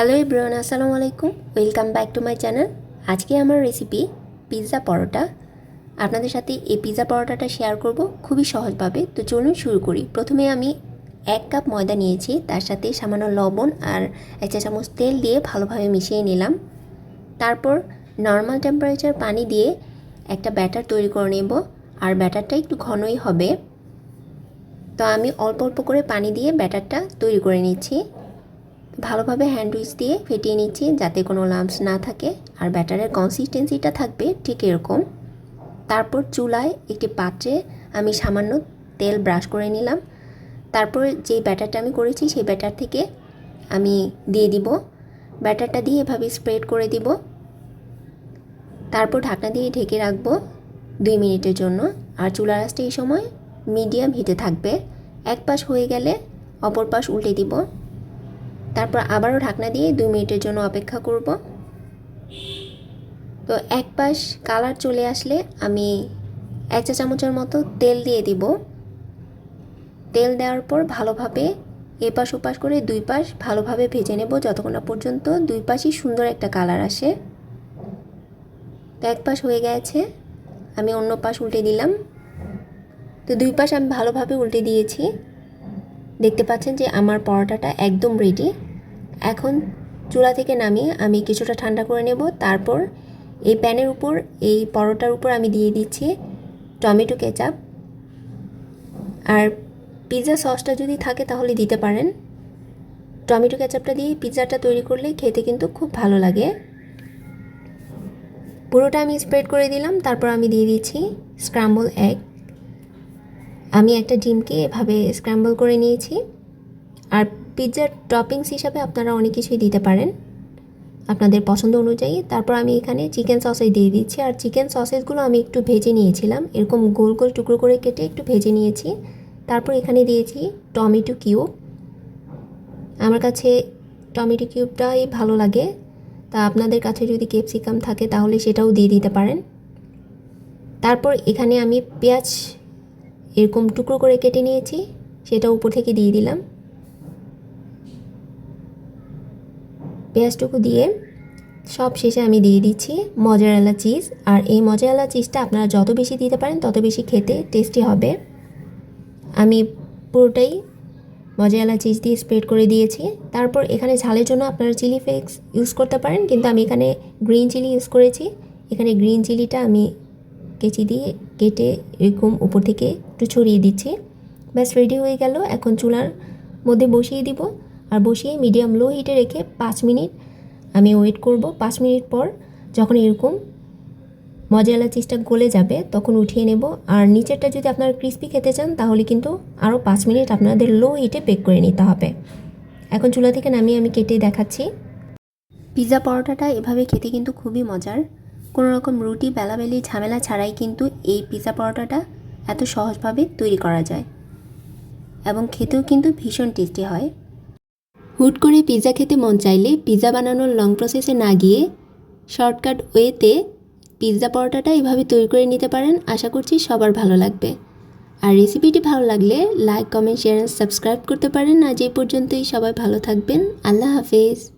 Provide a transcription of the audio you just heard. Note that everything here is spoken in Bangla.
হ্যালো এভরিওয়ান আসসালামু আলাইকুম welcome back to my channel আজকে আমার রেসিপি পিৎজা পরোটা। আপনাদের সাথে এই পিৎজা পরোটাটা শেয়ার করব খুবই সহজভাবে। তো চলুন শুরু করি। প্রথমে আমি এক কাপ ময়দা নিয়েছি, তার সাথে সামান্য লবণ আর এক চা চামচ তেল দিয়ে ভালোভাবে মিশিয়ে নিলাম। তারপর নর্মাল টেম্পারেচার পানি দিয়ে একটা ব্যাটার তৈরি করে নেব, আর ব্যাটারটা একটু ঘনই হবে। তো আমি অল্প অল্প করে পানি দিয়ে ব্যাটারটা তৈরি করে নিচ্ছি। ভালোভাবে হ্যান্ড উইচ দিয়ে ফেটিয়ে নিচ্ছি যাতে কোনো লাম্পস না থাকে। আর ব্যাটারের কনসিস্টেন্সিটা থাকবে ঠিক এরকম। তারপর চুলায় একটি পাত্রে আমি সামান্য তেল ব্রাশ করে নিলাম। তারপর যে ব্যাটারটা আমি করেছি সেই ব্যাটার থেকে আমি দিয়ে দিব। ব্যাটারটা দিয়ে এভাবে স্প্রেড করে দিব। তারপর ঢাকনা দিয়ে ঢেকে রাখব দুই মিনিটের জন্য। আর চুলার আঁচটা এই সময় মিডিয়াম হিটে থাকবে। এক পাশ হয়ে গেলে অপর পাশ উল্টে দিব। তারপর আবারও ঢাকনা দিয়ে দুই মিনিটের জন্য অপেক্ষা করব। তো এক পাশ কালার চলে আসলে আমি এক চা চামচের মতো তেল দিয়ে দিব। তেল দেওয়ার পর ভালোভাবে এপাশ ওপাশ করে দুই পাশ ভালোভাবে ভেজে নেব যতক্ষণ না পর্যন্ত দুই পাশই সুন্দর একটা কালার আসে। তো এক পাশ হয়ে গেছে, আমি অন্য পাশ উল্টে দিলাম। তো দুই পাশ আমি ভালোভাবে উল্টে দিয়েছি। দেখতে পাচ্ছেন যে আমার পরোটাটা একদম রেডি এখন চুলা থেকে নামিয়ে আমি কিছুটা ঠান্ডা করে নেব। তারপর এই প্যানের উপর, এই পরোটার উপর আমি দিয়ে দিচ্ছি টমেটো কেচাপ। আর পিৎজা সসটা যদি থাকে তাহলে দিতে পারেন। টমেটো কেচাপটা দিয়ে পিৎজাটা তৈরি করলে খেতে কিন্তু খুব ভালো লাগে। পুরোটা আমি স্প্রেড করে দিলাম, তারপর আমি দিয়ে দিচ্ছি স্ক্রাম্বল এগ। আমি একটা ডিমকে এভাবে স্ক্র্যাম্বল করে নিয়েছি। আর পিৎজার টপিংস হিসাবে আপনারা অনেক কিছুই দিতে পারেন আপনাদের পছন্দ অনুযায়ী। তারপর আমি এখানে চিকেন সসেজ দিয়ে দিচ্ছি। আর চিকেন সসেজগুলো আমি একটু ভেজে নিয়েছিলাম। এরকম গোল গোল টুকরো করে কেটে একটু ভেজে নিয়েছি। তারপর এখানে দিয়েছি টমেটো কিউব। আমার কাছে টমেটো কিউবটাই ভালো লাগে। তা আপনাদের কাছে যদি ক্যাপসিকাম থাকে তাহলে সেটাও দিয়ে দিতে পারেন। তারপর এখানে আমি পেঁয়াজ এরকম টুকরো করে কেটে নিয়েছি। সেটা উপর থেকে দিয়ে দিলাম। পেঁয়াজটুকু দিয়ে সব শেষে আমি দিয়ে দিচ্ছি মজারালা চিজ আর এই মজারালা চিজটা আপনারা যত বেশি দিতে পারেন, তত বেশি খেতে টেস্টি হবে। আমি পুরোটাই মজারালা চিজ দিয়ে স্প্রেড করে দিয়েছি। তারপর এখানে ঝালের জন্য আপনারা চিলি ফ্লেক্স ইউজ করতে পারেন, কিন্তু আমি এখানে গ্রিন চিলি ইউজ করেছি। এখানে গ্রিন চিলিটা আমি কেচি দিয়ে কেটে এরকম উপর থেকে একটু ছড়িয়ে দিচ্ছি। ব্যাস রেডি হয়ে গেল। এখন চুলার মধ্যে বসিয়ে দিব। আর বসিয়ে মিডিয়াম লো হিটে রেখে পাঁচ মিনিট আমি ওয়েট করব। পাঁচ মিনিট পর যখন এরকম মজালা চিজটা গলে যাবে, তখন উঠিয়ে নেব। আর নিচেরটা যদি আপনারা ক্রিস্পি খেতে চান, তাহলে কিন্তু আরও পাঁচ মিনিট আপনাদের লো হিটে বেক করে নিতে হবে। এখন চুলা থেকে নামিয়ে আমি কেটে দেখাচ্ছি। পিৎজা পরোটাটা এভাবে খেতে কিন্তু খুবই মজার। কোনো রকম রুটি বেলাবেলি ঝামেলা ছাড়াই কিন্তু এই পিৎজা পরোটাটা এত সহজভাবে তৈরি করা যায়। এবং খেতেও কিন্তু ভীষণ টেস্টি হয়। হুট করে পিৎজা খেতে মন চাইলে পিৎজা বানানোর লং প্রসেসে না গিয়ে শর্টকাট ওয়েতে পিৎজা পরোটাটা এভাবে তৈরি করে নিতে পারেন। আশা করছি সবার ভালো লাগবে। আর রেসিপিটি ভালো লাগলে লাইক কমেন্ট শেয়ার সাবস্ক্রাইব করতে পারেন। আজ এই পর্যন্তই। সবাই ভালো থাকবেন। আল্লাহ হাফেজ।